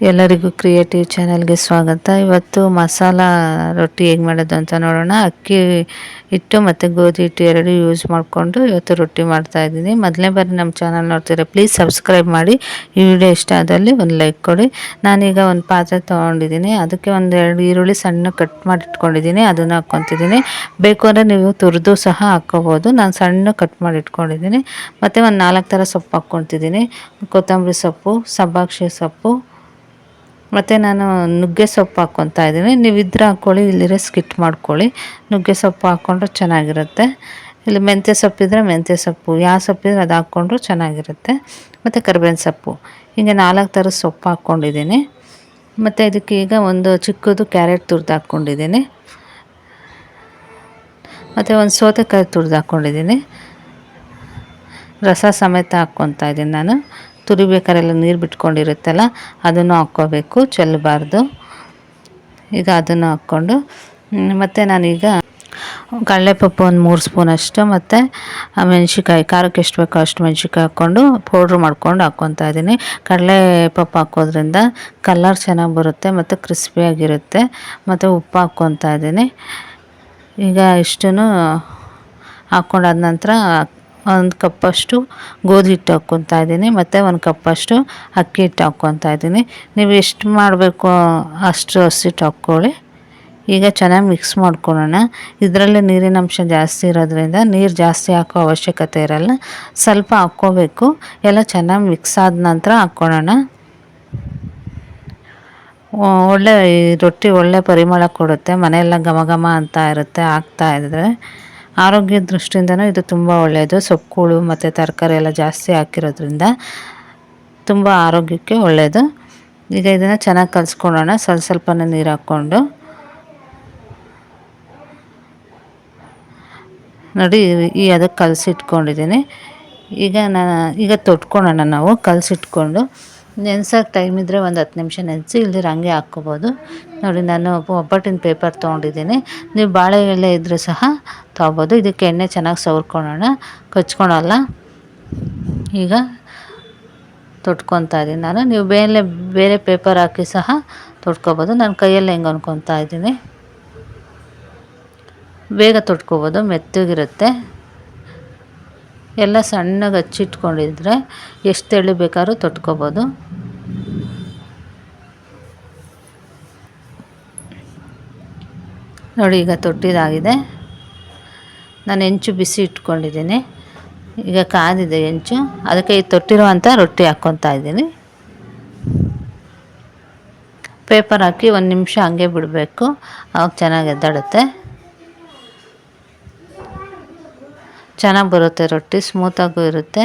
ಎಲ್ಲರಿಗೂ ಕ್ರಿಯೇಟಿವ್ ಚಾನಲ್ಗೆ ಸ್ವಾಗತ. ಇವತ್ತು ಮಸಾಲ ರೊಟ್ಟಿ ಹೇಗೆ ಮಾಡೋದು ಅಂತ ನೋಡೋಣ. ಅಕ್ಕಿ ಹಿಟ್ಟು ಮತ್ತು ಗೋಧಿ ಹಿಟ್ಟು ಎರಡು ಯೂಸ್ ಮಾಡಿಕೊಂಡು ಇವತ್ತು ರೊಟ್ಟಿ ಮಾಡ್ತಾ ಇದ್ದೀನಿ. ಮೊದಲನೇ ಬಾರಿ ನಮ್ಮ ಚಾನಲ್ ನೋಡ್ತೀರಾ ಪ್ಲೀಸ್ ಸಬ್ಸ್ಕ್ರೈಬ್ ಮಾಡಿ. ಈ ವಿಡಿಯೋ ಇಷ್ಟ ಆದಲ್ಲಿ ಒಂದು ಲೈಕ್ ಕೊಡಿ. ನಾನೀಗ ಒಂದು ಪಾತ್ರೆ ತೊಗೊಂಡಿದ್ದೀನಿ. ಅದಕ್ಕೆ ಒಂದು ಎರಡು ಈರುಳ್ಳಿ ಸಣ್ಣ ಕಟ್ ಮಾಡಿ ಇಟ್ಕೊಂಡಿದ್ದೀನಿ ಅದನ್ನು ಹಾಕ್ಕೊತಿದ್ದೀನಿ. ಬೇಕು ಅಂದರೆ ನೀವು ತುರಿದು ಸಹ ಹಾಕ್ಕೋಬೋದು. ನಾನು ಸಣ್ಣ ಕಟ್ ಮಾಡಿ ಇಟ್ಕೊಂಡಿದ್ದೀನಿ ಮತ್ತು ಒಂದು ನಾಲ್ಕು ಥರ ಸೊಪ್ಪು ಹಾಕ್ಕೊತಿದ್ದೀನಿ. ಕೊತ್ತಂಬರಿ ಸೊಪ್ಪು ಸಬ್ಬಾಕ್ಷಿ ಸೊಪ್ಪು ಮತ್ತು ನಾನು ನುಗ್ಗೆ ಸೊಪ್ಪು ಹಾಕ್ಕೊತಾ ಇದ್ದೀನಿ. ನೀವು ಇದ್ರೆ ಹಾಕ್ಕೊಳ್ಳಿ ಇಲ್ಲಿರೋ ಸ್ಕಿಟ್ ಮಾಡ್ಕೊಳ್ಳಿ. ನುಗ್ಗೆ ಸೊಪ್ಪು ಹಾಕ್ಕೊಂಡ್ರೆ ಚೆನ್ನಾಗಿರುತ್ತೆ. ಇಲ್ಲಿ ಮೆಂತ್ಯ ಸೊಪ್ಪಿದ್ರೆ ಮೆಂತ್ಯ ಸೊಪ್ಪು ಯಾವ ಸೊಪ್ಪಿದ್ರೆ ಅದು ಹಾಕ್ಕೊಂಡ್ರು ಚೆನ್ನಾಗಿರುತ್ತೆ. ಮತ್ತು ಕರಿಬೇವಿನ ಸೊಪ್ಪು. ಹೀಗೆ ನಾಲ್ಕು ಥರದ ಸೊಪ್ಪು ಹಾಕ್ಕೊಂಡಿದ್ದೀನಿ ಮತ್ತು ಇದಕ್ಕೆ ಈಗ ಒಂದು ಚಿಕ್ಕದು ಕ್ಯಾರೆಟ್ ತುರ್ದು ಹಾಕ್ಕೊಂಡಿದ್ದೀನಿ ಮತ್ತು ಒಂದು ಸೌತೆಕಾಯಿ ತುರ್ದು ಹಾಕ್ಕೊಂಡಿದ್ದೀನಿ ರಸ ಸಮೇತ ಹಾಕ್ಕೊತಾ ಇದ್ದೀನಿ ನಾನು. ತುರಿಬೇಕಾರೆಲ್ಲ ನೀರು ಬಿಟ್ಕೊಂಡಿರುತ್ತಲ್ಲ, ಅದನ್ನು ಹಾಕ್ಕೋಬೇಕು. ಚೆಲ್ಲಬಾರ್ದು. ಈಗ ಅದನ್ನು ಹಾಕ್ಕೊಂಡು ಮತ್ತು ನಾನೀಗ ಕಡಲೆಪಪ್ಪು ಒಂದು ಮೂರು ಸ್ಪೂನ್ ಅಷ್ಟು, ಮತ್ತು ಮೆಣಸಿಕಾಯಿ ಖಾರಕ್ಕೆ ಎಷ್ಟು ಬೇಕೋ ಅಷ್ಟು ಮೆಣ್ಸಿಕಾಯಿ ಹಾಕ್ಕೊಂಡು ಪೌಡ್ರ್ ಮಾಡ್ಕೊಂಡು ಹಾಕ್ಕೊತಾ ಇದ್ದೀನಿ. ಕಡಲೆಪಪ್ಪು ಹಾಕೋದ್ರಿಂದ ಕಲರ್ ಚೆನ್ನಾಗಿ ಬರುತ್ತೆ ಮತ್ತು ಕ್ರಿಸ್ಪಿಯಾಗಿರುತ್ತೆ ಮತ್ತು ಉಪ್ಪು ಹಾಕ್ಕೊತಾ ಇದ್ದೀನಿ. ಈಗ ಇಷ್ಟೂ ಹಾಕ್ಕೊಂಡಾದ ನಂತರ ಒಂದು ಕಪ್ಪಷ್ಟು ಗೋಧಿ ಹಿಟ್ಟು ಹಾಕ್ಕೊತಾ ಇದ್ದೀನಿ, ಮತ್ತು ಒಂದು ಕಪ್ಪಷ್ಟು ಅಕ್ಕಿ ಹಿಟ್ಟು ಹಾಕ್ಕೊತಾ ಇದ್ದೀನಿ. ನೀವು ಎಷ್ಟು ಮಾಡಬೇಕು ಅಷ್ಟು ಹಸಿಟ್ಟು ಹಾಕ್ಕೊಳ್ಳಿ. ಈಗ ಚೆನ್ನಾಗಿ ಮಿಕ್ಸ್ ಮಾಡ್ಕೊಳ್ಳೋಣ. ಇದರಲ್ಲಿ ನೀರಿನ ಅಂಶ ಜಾಸ್ತಿ ಇರೋದ್ರಿಂದ ನೀರು ಜಾಸ್ತಿ ಹಾಕೋ ಅವಶ್ಯಕತೆ ಇರಲ್ಲ, ಸ್ವಲ್ಪ ಹಾಕ್ಕೋಬೇಕು. ಎಲ್ಲ ಚೆನ್ನಾಗಿ ಮಿಕ್ಸ್ ಆದ ನಂತರ ಹಾಕ್ಕೊಳ್ಳೋಣ. ಒಳ್ಳೆ ರೊಟ್ಟಿ ಒಳ್ಳೆ ಪರಿಮಳ ಕೊಡುತ್ತೆ, ಮನೆಯೆಲ್ಲ ಘಮ ಘಮ ಅಂತ ಇರುತ್ತೆ ಇದ್ದರೆ ಆರೋಗ್ಯ ದೃಷ್ಟಿಯಿಂದನೂ ಇದು ತುಂಬ ಒಳ್ಳೆಯದು. ಸೊಪ್ಪುಗಳು ಮತ್ತು ತರಕಾರಿ ಎಲ್ಲ ಜಾಸ್ತಿ ಹಾಕಿರೋದ್ರಿಂದ ತುಂಬ ಆರೋಗ್ಯಕ್ಕೆ ಒಳ್ಳೆಯದು. ಈಗ ಇದನ್ನು ಚೆನ್ನಾಗಿ ಕಲಿಸ್ಕೊಳ್ಳೋಣ. ಸ್ವಲ್ಪ ಸ್ವಲ್ಪನೇ ನೀರು ಹಾಕ್ಕೊಂಡು. ನೋಡಿ, ಈ ಅದಕ್ಕೆ ಕಲಸಿಟ್ಕೊಂಡಿದ್ದೀನಿ. ಈಗ ನಾನು ಈಗ ತೊಟ್ಕೊಳ್ಳೋಣ ನಾವು. ಕಲಸಿಟ್ಕೊಂಡು. ನೆನ್ಸೋಕೆ ಟೈಮ್ ಇದ್ದರೆ ಒಂದು ಹತ್ತು ನಿಮಿಷ ನೆನೆಸಿ ಇಲ್ದಿರ ಹಂಗೆ ಹಾಕ್ಕೋಬೋದು. ನೋಡಿ, ನಾನು ಒಬ್ಬಟ್ಟಿನ ಪೇಪರ್ ತೊಗೊಂಡಿದ್ದೀನಿ. ನೀವು ಬಾಳೆ ಎಲೆ ಇದ್ದರೂ ಸಹ ತೊಗೋಬೋದು. ಇದಕ್ಕೆ ಎಣ್ಣೆ ಚೆನ್ನಾಗಿ ಸವರ್ಕೊಳೋಣ ಕಚ್ಕೊಳಲ್ಲ. ಈಗ ತೊಟ್ಕೊತಾ ಇದ್ದೀನಿ ನಾನು. ನೀವು ಬೇರೆ ಬೇರೆ ಪೇಪರ್ ಹಾಕಿ ಸಹ ತೊಟ್ಕೋಬೋದು. ನಾನು ಕೈಯಲ್ಲಿ ಹೆಂಗೆ ಅಂದ್ಕೊತಾ ಇದ್ದೀನಿ. ಬೇಗ ತೊಟ್ಕೋಬೋದು. ಮೆತ್ತಗಿರುತ್ತೆ. ಎಲ್ಲ ಸಣ್ಣಗೆ ಹಚ್ಚಿಟ್ಕೊಂಡಿದ್ರೆ ಎಷ್ಟು ತೆಳು ಬೇಕಾದ್ರೂ ತೊಟ್ಕೊಬೋದು. ನೋಡಿ ಈಗ ತೊಟ್ಟಿದಾಗಿದೆ. ನಾನು ಹೆಂಚು ಬಿಸಿ ಇಟ್ಕೊಂಡಿದ್ದೀನಿ. ಈಗ ಕಾದಿದೆ ಹೆಂಚು. ಅದಕ್ಕೆ ಈ ತೊಟ್ಟಿರುವಂಥ ರೊಟ್ಟಿ ಹಾಕ್ಕೊತಾ ಇದ್ದೀನಿ. ಪೇಪರ್ ಹಾಕಿ ಒಂದು ನಿಮಿಷ ಹಂಗೆ ಬಿಡಬೇಕು. ಅವಾಗ ಚೆನ್ನಾಗಿ ಎದ್ದಾಡುತ್ತೆ. ಚೆನ್ನಾಗಿ ಬರುತ್ತೆ, ರೊಟ್ಟಿ ಸ್ಮೂತಾಗೂ ಇರುತ್ತೆ,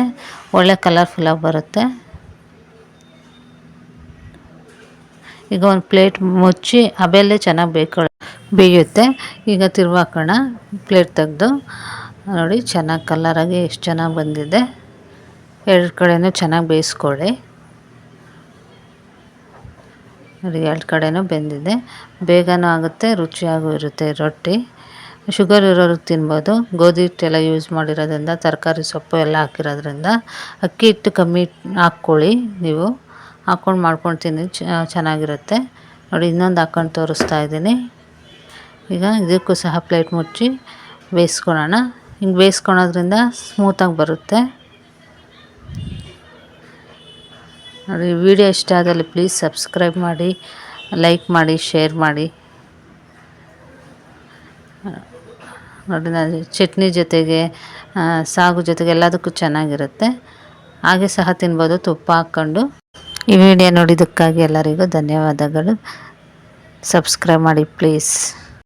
ಒಳ್ಳೆ ಕಲರ್ಫುಲ್ಲಾಗಿ ಬರುತ್ತೆ. ಈಗ ಒಂದು ಪ್ಲೇಟ್ ಮುಚ್ಚಿ ಅಬೆಲ್ಲೇ ಚೆನ್ನಾಗಿ ಬೇಯ್ಕೊಳ್ಳ ಬೇಯುತ್ತೆ. ಈಗ ತಿರ್ವಾಕೋಣ ಪ್ಲೇಟ್ ತೆಗೆದು, ನೋಡಿ ಚೆನ್ನಾಗಿ ಕಲರಾಗಿ ಎಷ್ಟು ಚೆನ್ನಾಗಿ ಬಂದಿದೆ. ಎರಡು ಕಡೆಯೂ ಚೆನ್ನಾಗಿ ಬೇಯಿಸ್ಕೊಳ್ಳಿ ನೋಡಿ, ಎರಡು ಕಡೆಯೂ ಬೆಂದಿದೆ. ಬೇಗನೂ ಆಗುತ್ತೆ, ರುಚಿಯಾಗೂ ಇರುತ್ತೆ ರೊಟ್ಟಿ. ಶುಗರ್ ಇರೋರು ತಿನ್ಬೋದು. ಗೋಧಿ ಹಿಟ್ಟೆಲ್ಲ ಯೂಸ್ ಮಾಡಿರೋದ್ರಿಂದ, ತರಕಾರಿ ಸೊಪ್ಪು ಎಲ್ಲ ಹಾಕಿರೋದ್ರಿಂದ ಅಕ್ಕಿ ಹಿಟ್ಟು ಕಮ್ಮಿ ಹಾಕ್ಕೊಳ್ಳಿ ನೀವು. ಹಾಕ್ಕೊಂಡು ಮಾಡ್ಕೊಂಡು ತಿನ್ನಿ ಚೆನ್ನಾಗಿರುತ್ತೆ. ನೋಡಿ, ಇನ್ನೊಂದು ಹಾಕ್ಕೊಂಡು ತೋರಿಸ್ತಾ ಇದ್ದೀನಿ. ಈಗ ಇದಕ್ಕೂ ಸಹ ಪ್ಲೇಟ್ ಮುಚ್ಚಿ ಬೇಯಿಸ್ಕೊಳೋಣ. ಹಿಂಗೆ ಬೇಯಿಸ್ಕೊಳೋದ್ರಿಂದ ಸ್ಮೂತಾಗಿ ಬರುತ್ತೆ. ನೋಡಿ ವಿಡಿಯೋ ಇಷ್ಟ ಆದಲ್ಲಿ ಪ್ಲೀಸ್ ಸಬ್ಸ್ಕ್ರೈಬ್ ಮಾಡಿ ಲೈಕ್ ಮಾಡಿ ಶೇರ್ ಮಾಡಿ. ನೋಡಿ ನಾನು ಚಟ್ನಿ ಜೊತೆಗೆ ಸಾಗು ಜೊತೆಗೆ ಎಲ್ಲದಕ್ಕೂ ಚೆನ್ನಾಗಿರುತ್ತೆ. ಹಾಗೆ ಸಹ ತಿನ್ಬೋದು, ತುಪ್ಪ ಹಾಕ್ಕೊಂಡು. ಈ ವಿಡಿಯೋ ನೋಡಿದ್ದಕ್ಕಾಗಿ ಎಲ್ಲರಿಗೂ ಧನ್ಯವಾದಗಳು. ಸಬ್ಸ್ಕ್ರೈಬ್ ಮಾಡಿ ಪ್ಲೀಸ್